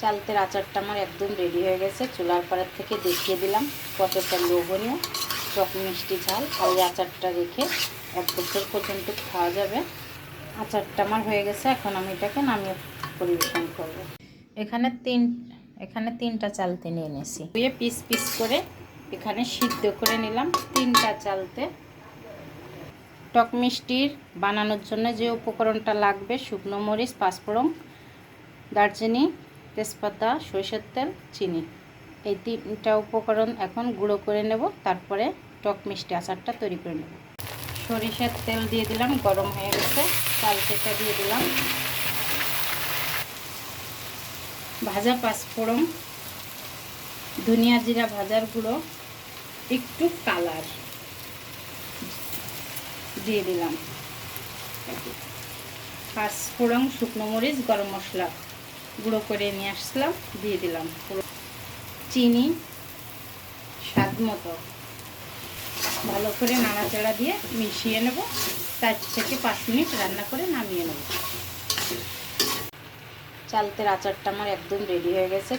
চালতের আচারটা আমার একদম রেডি হয়ে গেছে। চুলার পাড়ার থেকে দেখিয়ে দিলাম কতটা লোভনীয়। টক মিষ্টি ঝাল, আর আচারটা রেখে এক বছর পর্যন্ত খাওয়া যাবে। আচারটা আমার হয়ে গেছে, এখন আমি এটাকে নামিয়ে পরিবেশন করব। এখানে তিন, এখানে তিনটা চালতে নিয়ে নিয়েছি। ধুয়ে পিস পিস করে এখানে সিদ্ধ করে নিলাম তিনটা চালতে। টক মিষ্টির বানানোর জন্য যে উপকরণটা লাগবে, শুকনো মরিচ, পাঁচফোড়ন, দারচিনি তেজপাতা, সরিষার তেল, চিনি। এই তিনটা উপকরণ এখন গুঁড়ো করে নেব, তারপরে টক মিষ্টি আচারটা তৈরি করে নেব। সরিষার তেল দিয়ে দিলাম, গরম হয়ে গেছে। চালতেটা দিয়ে দিলাম। ভাজা পাঁচফোড়ন, ধনিয়া জিরা ভাজার গুঁড়ো, একটু কালার দিয়ে দিলাম। পাঁচফোড়ন, শুকনো মরিচ, গরম মশলা। গুঁড়ো করে নিয়ে আসলাম, দিয়ে দিলাম চিনি স্বাদ মতো। ভালো করে নাড়াচাড়া দিয়ে মিশিয়ে নেব। তার থেকে পাঁচ মিনিট রান্না করে নামিয়ে নেব। চালতের আচারটা আমার একদম রেডি হয়ে গেছে।